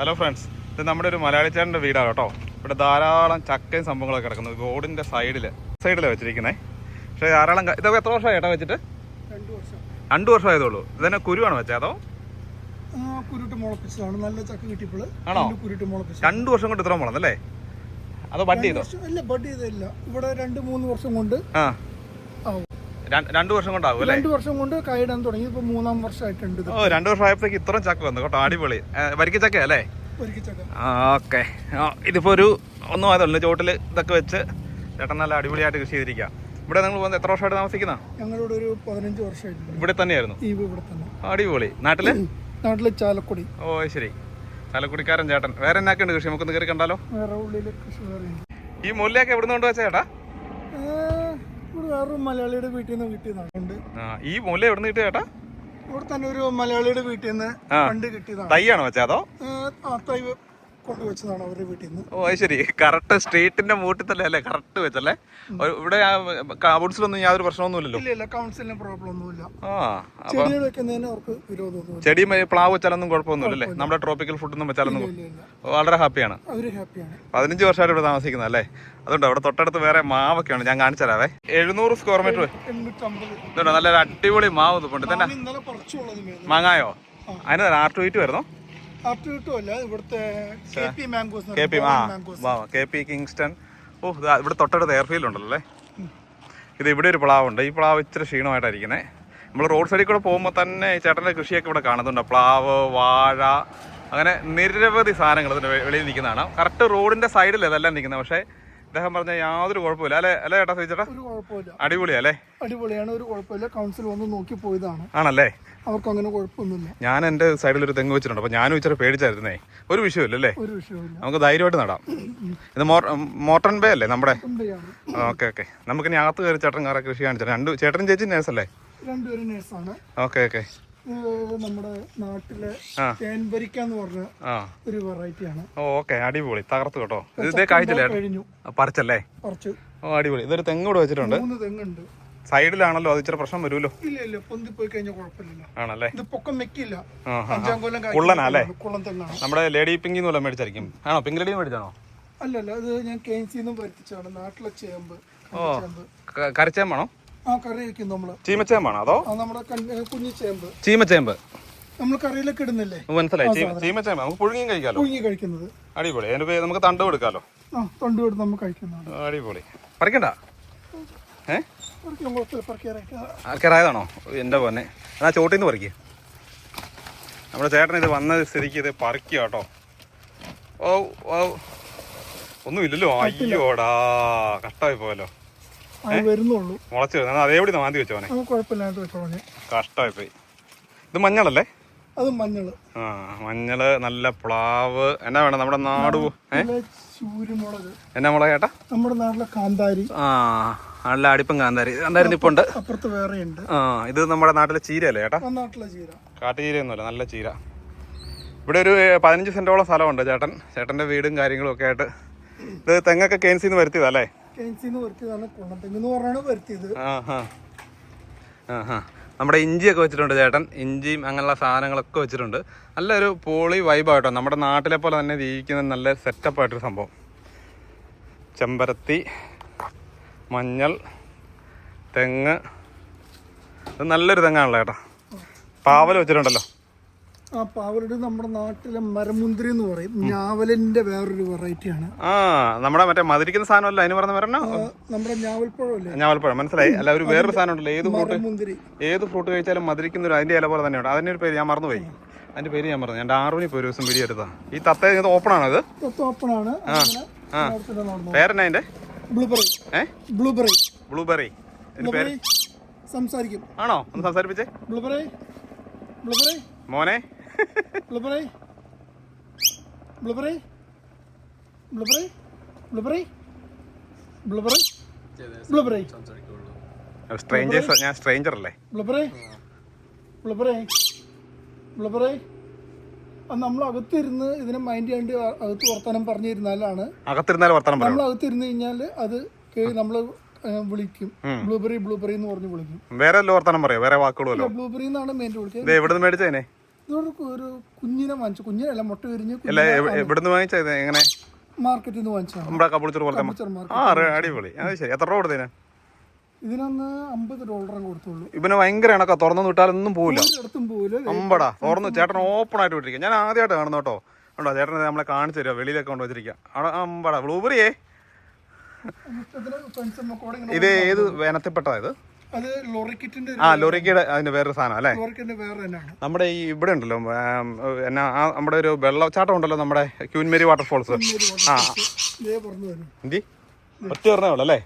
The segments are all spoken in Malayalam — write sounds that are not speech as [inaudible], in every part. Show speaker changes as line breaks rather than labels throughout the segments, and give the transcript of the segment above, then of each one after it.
ഹലോ ഫ്രണ്ട്സ് ഇത് നമ്മുടെ ഒരു മലയാളി ചേട്ടന്റെ വീടാണ് കേട്ടോ. ഇവിടെ ധാരാളം ചക്കയും സംഭവങ്ങളൊക്കെ കിടക്കുന്നത് റോഡിന്റെ സൈഡിൽ സൈഡിലാണ് വെച്ചിരിക്കുന്നത് പക്ഷേ ധാരാളം ഇതൊക്കെ എത്ര വർഷമായി ഏട്ടാ വെച്ചിട്ട്?
രണ്ടു വർഷം.
രണ്ട് വർഷമായതുള്ളൂ ഇതന്നെ കുരുവാണ് വെച്ചത് അതോ?
കുരുട്ട് മുളപ്പിച്ചതാണ്. നല്ല ചക്ക കിട്ടിയപ്പോൾ
ആണോ?
കുരുട്ട് മുളപ്പിച്ചു.
രണ്ട് വർഷം കൊണ്ട് ഇത്ര മുളന്നല്ലേ? അതോ ബഡ് ചെയ്തോ?
അല്ല ബഡ് ചെയ്തില്ല ഇവിടെ രണ്ട് മൂന്ന് വർഷം കൊണ്ട്
ആ. രണ്ട് വർഷം കൊണ്ടാവും അല്ലേ?
രണ്ട് വർഷം കൊണ്ട് കായിടാൻ തുടങ്ങി. ഇപ്പൊ മൂന്നാം വർഷമായിട്ടുണ്ട്
ഓ രണ്ടു വർഷം ആയപ്പോഴേക്ക് ഇത്രയും ചക്ക വന്നു കേട്ടോ അടിപൊളി. വരിക്ക ചക്ക അല്ലേ? ഓക്കെ. ഇതിപ്പോ ഒരു ഒന്നും ആയതുള്ളൂ ചോട്ടിൽ ഇതൊക്കെ വെച്ച് ചേട്ടൻ നല്ല അടിപൊളിയായിട്ട് കൃഷി ചെയ്തിരിക്കാം. ഇവിടെ നിങ്ങൾ വന്ന് എത്ര വർഷമായിട്ട് താമസിക്കുന്ന?
ഞങ്ങളിവിടെ ഒരു പതിനഞ്ച് വർഷമായിട്ട്
ഇവിടെ തന്നെയായിരുന്നു?
ഇവിടെ തന്നെ.
അടിപൊളി. നാട്ടിൽ?
നാട്ടിൽ ചാലക്കുടി.
ഓ ശരി. ചാലക്കുടിക്കാരൻ ചേട്ടൻ. വേറെ എന്നാക്കുണ്ട് കൃഷി? നമുക്കൊന്ന് കയറി കണ്ടാലോ?
വേറെ ഉള്ളിൽ കൃഷി
ഈ മുല്ലയൊക്കെ എവിടെ നിന്ന് വെച്ചാ ചേട്ടാ?
ഇവിടെ മലയാളിയുടെ വീട്ടിൽ നിന്ന് കിട്ടിയതാണ്.
ഈ മൂല എവിടെ നിന്ന് കിട്ടിയ ചേട്ടാ?
ഇവിടെ തന്നെ ഒരു മലയാളിയുടെ വീട്ടിൽ നിന്ന്. കണ്ട് കിട്ടിയതാണ്.
തൈയാണോ വെച്ചാ അതോ?
ഏ, ആ തൈ കൊണ്ടുവച്ചതാണ് അവരുടെ വീട്ടിൽ നിന്ന്.
ഓ ശരി. കറക്റ്റ് സ്ട്രീറ്റിന്റെ മൂട്ടിൽ തന്നെ അല്ലേ? കറക്റ്റ് വെച്ചല്ലേ? ഇവിടെ കൗൺസിലൊന്നും യാതൊരു പ്രശ്നമൊന്നുമില്ലല്ലോ?
ഇല്ല ഇല്ല. കൗൺസിലിന് പ്രോബ്ലം ഒന്നുമില്ല ചെടികൾ വെക്കുന്നതിന് അവർക്ക് വിരോധമൊന്നും
ചെടി പ്ലാവ് വെച്ചാലൊന്നും കുഴപ്പമൊന്നുമില്ലല്ലേ നമ്മുടെ ട്രോപ്പിക്കൽ ഫുഡൊന്നും വെച്ചാലൊന്നും വളരെ ഹാപ്പിയാണ്. പതിനഞ്ച് വർഷമായിട്ട് ഇവിടെ താമസിക്കുന്നത് അല്ലേ? അതുകൊണ്ട് അവിടെ തൊട്ടടുത്ത് വേറെ മാവൊക്കെയാണ്. ഞാൻ കാണിച്ചു തരാവേ. എഴുന്നൂറ് സ്ക്വയർ മീറ്റർ ഇതുണ്ട്. നല്ലൊരു അടിപൊളി മാവ് ഇതുണ്ട്. തന്നെ മാങ്ങായോ? അതിന് ആർ ടു എയ്റ്റ് വരുന്നോ?
ഇവിടുത്തെ കെ പി
ആ. കെ പി കിങ്സ്റ്റൺ ഓ ഇവിടെ തൊട്ടടുത്ത് എയർഫീൽഡ് ഉണ്ടല്ലേ? അല്ലേ ഇത് ഇവിടെ ഒരു പ്ലാവുണ്ട്. ഈ പ്ലാവ് ഇച്ചിരി ക്ഷീണമായിട്ടായിരിക്കുന്നത് നമ്മൾ റോഡ് സൈഡിൽ കൂടെ പോകുമ്പോൾ തന്നെ ചേട്ടന്റെ കൃഷിയൊക്കെ ഇവിടെ കാണുന്നുണ്ട്. പ്ലാവ് വാഴ അങ്ങനെ നിരവധി സാധനങ്ങൾ ഇതിന്റെ വെളിയിൽ നിൽക്കുന്നതാണ്. കറക്റ്റ് റോഡിന്റെ സൈഡിൽ ഇതെല്ലാം നിൽക്കുന്നത്. പക്ഷേ ഇദ്ദേഹം പറഞ്ഞ യാതൊരു കുഴപ്പമില്ല. അല്ലേ? അല്ലേ ചേട്ടാ ചേട്ടാ
ഒരു കുഴപ്പമില്ല.
അടിപൊളിയാ അല്ലേ?
അടിപൊളിയാണ്. ഒരു കുഴപ്പമില്ല. കൗൺസിൽ വന്ന് നോക്കി പോയതാണ്.
ആണല്ലേ?
അവർക്ക് അങ്ങനെ കുഴപ്പമൊന്നുമില്ല.
ഞാൻ എന്റെ സൈഡിൽ ഒരു തെങ്ങ് വെച്ചിട്ടുണ്ട്. അപ്പോൾ ഞാനും ഇച്ചിരി പേടിച്ചായിരുന്നേ. ഒരു വിഷയമില്ല അല്ലേ?
ഒരു
നമുക്ക് ധൈര്യമായിട്ട് നടാം. ഇത് മോട്ടൺ ബേ അല്ലേ നമ്മുടെ? Okay okay. നമുക്ക് ഇനി അകത്ത് കയറി ചേട്ടൻ കാറെ കൃഷി കാണിച്ചു. രണ്ട് ചേട്ടൻ ചേച്ചി നേഴ്സ് അല്ലേ?
രണ്ടുപേരും നേഴ്സാണ്
ഓക്കെ ഓക്കെ.
നമ്മുടെ നാട്ടിലെ. തേൻപരിക്ക എന്ന് പറഞ്ഞ ഒരു വെറൈറ്റിയാണ്
ആണ്. ഓക്കെ അടിപൊളി. തകർത്ത് കേട്ടോ. ഇത് ചേട്ടൻ?
കഴിഞ്ഞു.
പറിച്ചല്ലേ?
പറിച്ചു.
ഓ അടിപൊളി. ഇതൊരു തെങ്ങ് കൂടെ വെച്ചിട്ടുണ്ട്.
മൂന്ന് തെങ്ങുണ്ട്.
സൈഡിലാണല്ലോ അത് ഇച്ചിരി പ്രശ്നം വരുമല്ലോ.
ഇല്ല ഇല്ല പൊന്തി പോയി കഴിഞ്ഞാൽ കുഴപ്പമില്ല
ആണല്ലേ?
ഇത് പൊക്കം വെക്കില്ല. അഞ്ചാം കൊല്ലം കുള്ളനല്ലേ. കുള്ളൻ തെങ്ങാണ്.
നമ്മുടെ ലേഡി പിങ്കി എന്നുള്ള മേടിച്ചായിരിക്കും. ആണോ? പിങ്ക് ലേഡി മേടിച്ചാണോ?
അല്ലല്ല ഇത് ഞാൻ കെയിൻസിന്നും വരുത്തിച്ചാണ് നാട്ടിലെ ചേമ്പ്
ഓ കരച്ചേമ്പാണോ
ആ കറി വെക്കും നമ്മൾ.
ചീമച്ചേമ്പാണോ അതോ?
നമ്മുടെ
ചീമച്ചേമ്പ്.
നമ്മൾ കറിയിലൊക്കെ ഇടുന്നില്ലേ?
മനസ്സിലായി. ചീമച്ചേമ്പ്. നമുക്ക് പുഴുങ്ങിയും കഴിക്കാലോ?
പുഴുങ്ങി കഴിക്കുന്നത്.
അടിപൊളി. പേര് നമുക്ക് തണ്ട് കൊടുക്കാലോ?
ആ തണ്ട് കൊടുത്ത്
അടിപൊളി. പറിക്കണ്ട? ആൾക്കാരായതാണോ എന്റെ പോന്നെ. എന്നാ ചോട്ടിൽ നിന്ന് പറിക്കുക നമ്മുടെ ചേട്ടൻ ഇത് വന്ന സ്ഥിതിക്ക് ഇത് പറിക്കുക കേട്ടോ. ഓ ഓ ഒന്നുമില്ലല്ലോ. അയ്യോടാ. കട്ടായി പോയല്ലോ.
അത് വരുന്നുള്ളൂ.
മുളച്ച് വരുന്നത് അതേപടി മാന്തി വെച്ചോനെ
അത് കുഴപ്പമില്ലാണ്ട് വെച്ചോളഞ്ഞ്
കഷ്ടമായി പോയി ഇത് മഞ്ഞളല്ലേ?
അത് മഞ്ഞൾ.
ആ മഞ്ഞൾ നല്ല പ്ലാവ്. എന്നാ വേണം നമ്മുടെ നാട്
ചൂരുമുളക്.
എന്നാ മുളക് ചേട്ടാ
നമ്മുടെ നാട്ടിലെ കാന്താരി.
ആ നല്ല അടിപ്പം കാന്താരി. കാന്താരി നിപ്പുണ്ട്
അപ്പുറത്ത് വേറെ ഉണ്ട്
ആ ഇത് നമ്മുടെ നാട്ടിലെ ചീരയല്ലേ ചേട്ടാ
കാട്ടുചീരൊന്നുമല്ല നാട്ടിലെ ചീര.
കാട്ടുചീരയൊന്നുമല്ല നല്ല ചീര. ഇവിടെ ഒരു പതിനഞ്ച് സെന്റോളം സ്ഥലമുണ്ട് ചേട്ടൻ. ചേട്ടന്റെ വീടും കാര്യങ്ങളും ഒക്കെ ആയിട്ട്. ഇത് തെങ്ങൊക്കെ കെയിൻസിൽ നിന്ന് വരുത്തിയതാ. ഇഞ്ചി ഒക്കെ നമ്മുടെ ഇഞ്ചിയൊക്കെ വെച്ചിട്ടുണ്ട് ചേട്ടൻ. ഇഞ്ചിയും അങ്ങനെയുള്ള സാധനങ്ങളൊക്കെ വെച്ചിട്ടുണ്ട്. നല്ലൊരു പോളി വൈബായിട്ടോ നമ്മുടെ നാട്ടിലെ പോലെ തന്നെ ജീവിക്കുന്ന നല്ല സെറ്റപ്പ് സെറ്റപ്പായിട്ടൊരു സംഭവം. ചെമ്പരത്തി മഞ്ഞൾ തെങ്ങ്. ഇത് നല്ലൊരു തെങ്ങാണല്ലോ ചേട്ടാ. പാവൽ വെച്ചിട്ടുണ്ടല്ലോ.
ആ പാവലുടെ നമ്മുടെ നാട്ടിലെ മരമുന്തിരി എന്ന് പറയും. ഞാവലിന്റെ വേറൊരു വെറൈറ്റിയാണ്
ആ നമ്മുടെ മറ്റേ മധുരിക്കുന്ന സാധനമല്ല? അതിന് പറഞ്ഞ
ആ, നമ്മുടെ ഞാവൽപ്പഴമല്ലേ?
ഞാവൽപ്പഴം മനസ്സിലായി. അല്ല ഒരു വേറൊരു സാധനം ഉണ്ടല്ലോ ഏത് ഫ്രൂട്ട്? ഏത് ഫ്രൂട്ട് കഴിച്ചാലും മധുരിക്കുന്ന ഒരു അതിന്റെ ഇല പോലെ തന്നെയുണ്ട്. അതിന്റെ ഒരു പേര് ഞാൻ മറന്നുപോയി. അതിന്റെ പേര് ഞാൻ പറഞ്ഞു ഞാൻ ആറുമണി പോയി ഒരു ദിവസം വീഡിയോ എടുത്താ ഈ തത്ത ഇത് ഓപ്പൺ ആണ് ഇത്
ഓപ്പൺ ആണ്.
പേരെന്നാ അതിന്റെ?
ബ്ലൂബെറി
ഏ?
ബ്ലൂബെറി
ബ്ലൂബെറി
സംസാരിക്കും.
ആണോ? ഒന്ന് സംസാരിപ്പിച്ചേ.
ബ്ലൂബെറി ബ്ലൂബെറി
മോനെ?
Blueberry blueberry blueberry blueberry blueberry blueberry
strangers ഞാൻ സ്ട്രേഞ്ചർ അല്ലേ?
ബ്ലബറേ ബ്ലബറേ ബ്ലബറേ നമ്മൾ അകത്തിരുന്ന് ഇതിനെ മൈൻഡ് ചെയ്യാണ്ട് അകത്ത് വർത്തമാനം പറഞ്ഞിരുന്നാലാണ്
അകത്തിരുന്നാലും വർത്തമാനം പറയും.
നമ്മൾ അകത്തിരുന്ന് കഴിഞ്ഞാൽ അത് നമ്മൾ വിളിക്കും. ബ്ലൂബെറി ബ്ലൂബെറി എന്ന് പറഞ്ഞു വിളിക്കും.
വേറെ വർത്തമാനം പറയാം? വേറെ വാക്കുകളോ
ബ്ലൂബെറി എന്നാണ് മെയിൻ
വിളിക്കുന്നത് എവിടെ നിന്ന് മേടിച്ചതിനെ
ഒരു കുഞ്ഞിനെ വാങ്ങിച്ചു. കുഞ്ഞിനല്ല മുട്ട വിരിഞ്ഞ്
അല്ല എവ്- എവിടുന്ന് വാങ്ങിച്ചത്? എങ്ങനെ?
മാർക്കറ്റിൽ നിന്ന് വാങ്ങിച്ചാണ്
നമ്മുടെ കപ്പിളിച്ചോറ് പോലത്തെ ആ അടിപൊളി. അത് ശരി. എത്ര രൂപ കൊടുത്തേന്
ഇതിനൊന്ന് അമ്പത് ഡോളറും കൊടുത്തുള്ളൂ.
ഇവന് ഭയങ്കര ഇണക്കാ. തുറന്നു വിട്ടാലൊന്നും പോവില്ല.
എടുത്തും പോവില്ല.
അമ്പടാ. തുറന്നു ചേട്ടൻ ഓപ്പൺ ആയിട്ട് വിട്ടിരിക്കുക ഞാൻ ആദ്യമായിട്ട് കാണുന്നു കേട്ടോ. ഉണ്ടോ ചേട്ടൻ നമ്മളെ കാണിച്ചു തരുമോ വെളിയിലൊക്കെ കൊണ്ട് വെച്ചിരിക്കുക അവിടെ അമ്പടാ. ബ്ലൂബെറിയേ ഇത് ഏത് വേനത്തിൽപ്പെട്ടതാ ഇത്?
അത് ലോറിക്കിറ്റിന്റെ
ആ ലോറിക്കയുടെ അതിന്റെ വേറൊരു സാധനം അല്ലേ?
ലോറിക്കിന്റെ വേറെ തന്നെയാണ്.
നമ്മുടെ ഈ ഇവിടെ ഉണ്ടല്ലോ എന്നാ നമ്മുടെ ഒരു വെള്ളച്ചാട്ടം ഉണ്ടല്ലോ നമ്മുടെ ക്യൂൻമേരി വാട്ടർഫോൾസ്. ആ എന്തി? ഒറ്റ പറഞ്ഞേ അല്ലേ?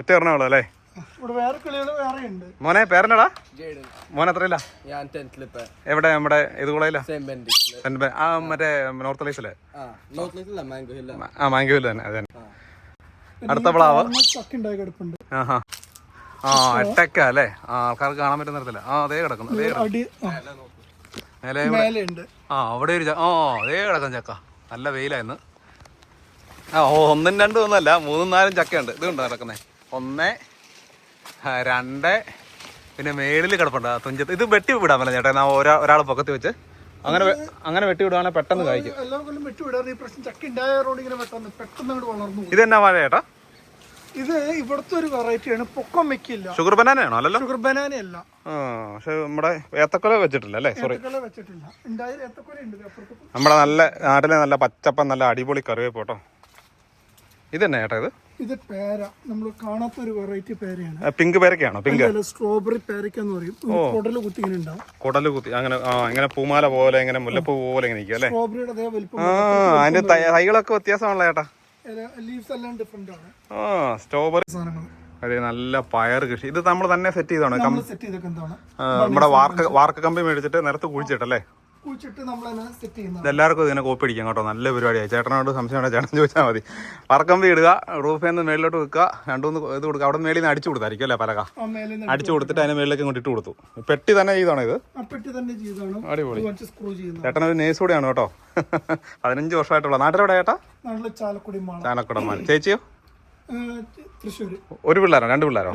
ഒറ്റ പറഞ്ഞേ അല്ലേ? മോനെ പേരനടാ എത്രയില്ല
ഞാൻ
എവിടെ? നമ്മുടെ ഇത്
കൂടെ
ആ മറ്റേ നോർത്ത് ലൈസിലെ
ആ മാംഗോ ഹില്ല്
ആ മാങ്കൂൽ തന്നെ അതെ അടുത്ത പ്ലാവ്. ആഹാ. ആ അട്ടക്ക അല്ലേ? ആ ആൾക്കാർക്ക് കാണാൻ പറ്റുന്ന തരത്തില്ല ആ അതേ കിടക്കുന്നു അതേ
ആ,
അവിടെ ഒരു ആ അതേ കിടക്കുന്നു ചക്ക. നല്ല വെയിലായിരുന്നു ആ ഓ ഒന്നും രണ്ടും ഒന്നല്ല മൂന്നും നാലും ചക്കയുണ്ട്. ഇത് കണ്ടോ കിടക്കുന്നേ? ഒന്ന് രണ്ട് പിന്നെ മേളിൽ കിടപ്പുണ്ട്. ആ തുഞ്ചത്ത്. ഇത് വെട്ടി വിടാൻ പറ്റില്ല ചേട്ടാ. ഞാൻ ഒരാ ഒരാൾ പൊക്കത്തി വെച്ച്. അങ്ങനെ അങ്ങനെ വെട്ടി വിടുവാണെങ്കിൽ പെട്ടെന്ന് കായ്ക്കും. ഇത് എന്നാ വാഴ ചേട്ടാ?
ഇത് ഇവിടുത്തെ ഒരു വെറൈറ്റിയാണ് പൊക്കം വെക്കില്ല
ഷുഗർ ബനാനയാണോ അല്ലല്ലോ.
ഷുഗർ ബനാന അല്ല.
ആ പക്ഷെ നമ്മുടെ ഏത്തക്കൊല വെച്ചിട്ടില്ല അല്ലേ? സോറി
ഏത്തക്കൊല വെച്ചിട്ടില്ല. ഉണ്ടായാലും ഏത്തക്കൊല ഉണ്ട് ഇത് അപ്പുറത്ത്.
നമ്മുടെ നല്ല നാട്ടിലെ നല്ല പച്ചപ്പ നല്ല അടിപൊളി കറിവേപ്പ് കേട്ടോ. ഇത് തന്നെ ചേട്ടാ ഇത്?
ഇത് പേര. നമ്മൾ കാണാത്ത ഒരു വെറൈറ്റി പേരയാണ്.
ആ, പിങ്ക് പേരക്കാണോ പിങ്ക്
സ്ട്രോബെറി പേരയ്ക്ക എന്ന് പറയും. കുടൽ കുത്തി ഇങ്ങനെ ഉണ്ടാവും.
കുടൽ കുത്തി. അങ്ങനെ ആ ഇങ്ങനെ പൂമാല പോലെ ഇങ്ങനെ മുല്ലപ്പൂ പോലെ ഇങ്ങനെ നിൽക്കും അല്ലേ?
സ്ട്രോബെറിയുടെ അതേ വലിപ്പം
ആ അതിന്റെ തൈ- തൈകളൊക്കെ വ്യത്യാസമാണല്ലോ ചേട്ടാ.
ലീവ്സ് എല്ലാം ഡിഫറെന്റ് ആണ്.
ആ സ്ട്രോബെറി
സാധനങ്ങൾ.
അതെ നല്ല പയർ കൃഷി. ഇത് നമ്മൾ തന്നെ സെറ്റ്
ചെയ്താണ് സെറ്റ് ചെയ്തൊക്കെ എന്താണ്?
നമ്മുടെ വാർക്ക വാർക്ക കമ്പി മേടിച്ചിട്ട് നിരത്ത് കുഴിച്ചിട്ടല്ലേ?
കുഴിച്ചിട്ട് നമ്മൾ സെറ്റ് ചെയ്യുന്നത്
ഇതെല്ലാവർക്കും ഇതിനെ കോപ്പി അടിക്കാം കേട്ടോ. നല്ല പരിപാടിയാണ് ചേട്ടനോട് സംശയമാണ് ചേട്ടൻ ചോദിച്ചാൽ മതി. വാർക്കമ്പി ഇടുക റൂഫിൽ നിന്ന് മേളിലോട്ട് വെക്കുക. രണ്ടുമൂന്ന് ഇത് കൊടുക്കുക. അവിടെ മേളിൽ നിന്ന് അടിച്ചു കൊടുത്തായിരിക്കും അല്ലേ പലക? അടിച്ചു കൊടുത്തിട്ട് അതിന് മേളിലേക്ക് ഇങ്ങോട്ട് ഇട്ട് കൊടുത്തു. പെട്ടി തന്നെ ചെയ്താണോ ഇത്?
പെട്ടി തന്നെ ചെയ്താണ്
അടിപൊളി. ചേട്ടൻ ഒരു നേഴ്സ് കൂടെയാണ് കേട്ടോ. പതിനഞ്ച് വർഷമായിട്ടുള്ള. നാട്ടിലെവിടെ ചേട്ടാ?
നാട്ടിലെ ചാലക്കുടി
ചേച്ചിയോ? ഒരു പിള്ളേരോ? രണ്ട് പിള്ളേരോ?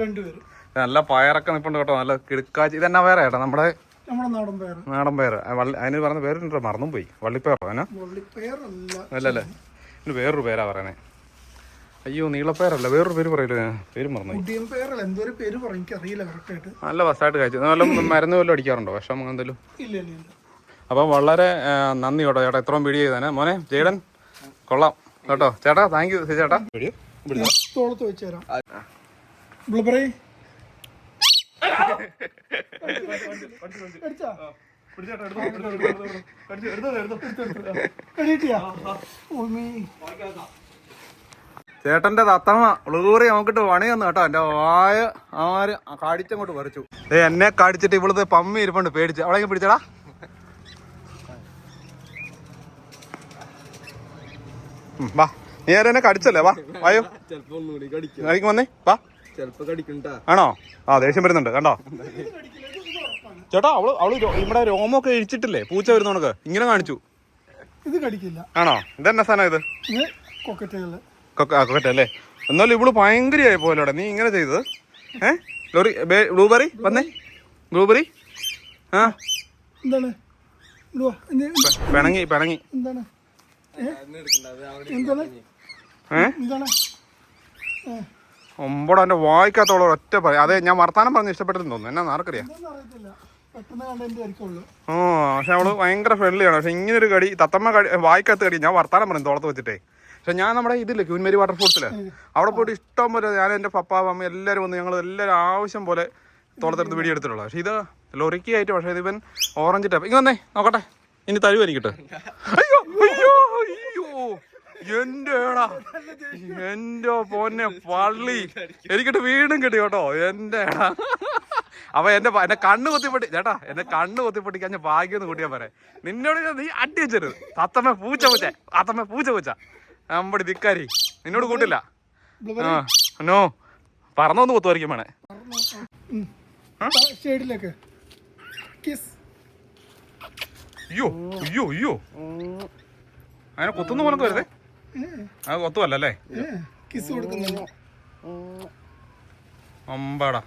നല്ല പയറൊക്കെ നിൽപ്പുണ്ട് കേട്ടോ. നല്ല കിടുക്കാച്ചി ഇതെന്നാ വേറെ ചേട്ടാ? നമ്മുടെ
നമ്മുടെ നാടൻ പേര്.
നാടൻ പയർ അതിന് പറഞ്ഞ പേരുണ്ടോ മറന്നും പോയി
വള്ളിപ്പയറല്ല.
അല്ലല്ലേ. ഇതിന് വേറൊരു പേരാ പറയണേ. അയ്യോ നീളപ്പയറല്ല. വേറൊരു പേര് പറയില്ലേ? പേര് മറന്നു പോയി.
കുടിയം പേരല്ല എന്തോ പേര് പറയും. അറിയില്ല കറക്റ്റായിട്ട്.
നല്ല ബസ്സായിട്ട് കഴിച്ചു. നല്ല മരുന്ന് വല്ലതും അടിക്കാറുണ്ടോ? വിഷം എന്തെങ്കിലും?
ഇല്ല ഇല്ല
അപ്പം വളരെ നന്ദി കേട്ടോ. ചേട്ടാ ഇത്രയും വീഡിയോ ചെയ്തേനെ മോനെ ജേഡൻ കൊള്ളാം. കേട്ടോ. ചേട്ടാ താങ്ക് യു ചേട്ടാ.
ബ്ലബറേ
ചേട്ടന്റെ തത്തമ്മ ഉളുകൂറി നോക്കിട്ട് പണി തന്നു കേട്ടോ. എന്റെ വായ ആര് കാടിച്ചങ്ങോട്ട് പറിച്ചു. ഏ എന്നെ കാടിച്ചിട്ട് ഇവിടുത്തെ പമ്മി ഇരിപ്പുണ്ട് പേടിച്ച്. അവളെ പിടിച്ചടാ. വാ. നീ ആരെന്നെ എന്നെ കടിച്ചല്ലേ? വാ വായോ.
കടിക്കും.
വന്നേ വാ. ആണോ? ആ ദേഷ്യം വരുന്നുണ്ട്. കണ്ടോ? ചേട്ടാ അവൾ അവൾ ഇവിടെ രോമൊക്കെ ഇഴിച്ചിട്ടില്ലേ പൂച്ച വരുന്ന കണക്ക് ഇങ്ങനെ കാണിച്ചു.
ഇത് കടിക്കില്ല.
ആണോ? ഇതെന്നാ സാധനം ഇത്? കൊക്കറ്റ അല്ലേ? എന്നാലും ഇവൾ ഭയങ്കരയായി പോലോടെ നീ ഇങ്ങനെ ചെയ്തത്? ഏ? ലോറി ബ്ലൂബെറി വന്നേ? ബ്ലൂബെറി? ആ?
എന്താണ്?
പിണങ്ങി പിണങ്ങി.
എന്താണ്?
എടുക്കണ്ട. അത് അവിടെ
എന്താണ്?
ഏ?
എന്താണ്? ഏ,
ഒമ്പടോ എന്റെ വായിക്കാത്തോളം ഒറ്റ പറയും അതെ ഞാൻ വർത്താനം പറഞ്ഞ് ഇഷ്ടപ്പെട്ടെന്ന് തോന്നുന്നു. എന്നാ ആർക്കറിയാം? ഓ പക്ഷെ അവൾ ഭയങ്കര ഫ്രണ്ട്ലിയാണ് പക്ഷെ ഇങ്ങനെ ഒരു കടി തത്തമ്മ കടി വായിക്കാത്ത കടി ഞാൻ വർത്താനം പറയും തോളത്ത് വെച്ചിട്ടേ. പക്ഷെ ഞാൻ നമ്മുടെ ഇതില്ലേ ക്യൂൻമേരി വാട്ടർഫോൾസിൽ അവിടെ പോയിട്ട് ഇഷ്ടം പോലെ ഞാൻ എന്റെ പപ്പ അമ്മ എല്ലാവരും വന്ന് ഞങ്ങൾ എല്ലാവരും ആവശ്യം പോലെ തോളത്തെടുത്ത് വീഡിയോ എടുത്തിട്ടുള്ളത് പക്ഷെ ഇത് ലൊറിക്കി ആയിട്ട് പക്ഷേ ഇത് ഇവൻ ഓറഞ്ച് ടൈപ്പ് ഇങ്ങനെ വന്നേ നോക്കട്ടെ. ഇനി തരുമായിരിക്കട്ടെ [laughs] അയ്യോ അയ്യോ അയ്യോ. എന്റെ എന്റെ പൊന്നെ പള്ളി. എനിക്കിട്ട് വീണ്ടും കിട്ടി കേട്ടോ. എന്റെ ഏടാ അപ്പൊ എന്റെ എന്റെ കണ്ണ് കുത്തിപ്പൊട്ടി ചേട്ടാ എന്റെ കണ്ണ് കുത്തിപ്പൊട്ടിക്കാൻ ഞാൻ ഭാഗ്യം കൂട്ടിയാ പറയാം നിന്നോട് നീ അടി വെച്ചരുത്. തത്തമ്മ പൂച്ച പൂച്ച. തത്തമ്മ പൂച്ച പൂച്ച. നമ്മുടെ ധിക്കാരി. നിന്നോട് കൂട്ടില്ല. ആ നോ. പറന്നൊന്ന് കുത്തുമായിരിക്കും വേണേ.
ഷെയ്ഡിലേക്ക്. കിസ്
അയ്യോ അയ്യോ അയ്യോ. അങ്ങനെ കുത്തുന്ന പോലെ വരുതേ അത് കൊത്തുമല്ല
കിസ് കൊടുക്കുന്നു
അമ്പാടാ.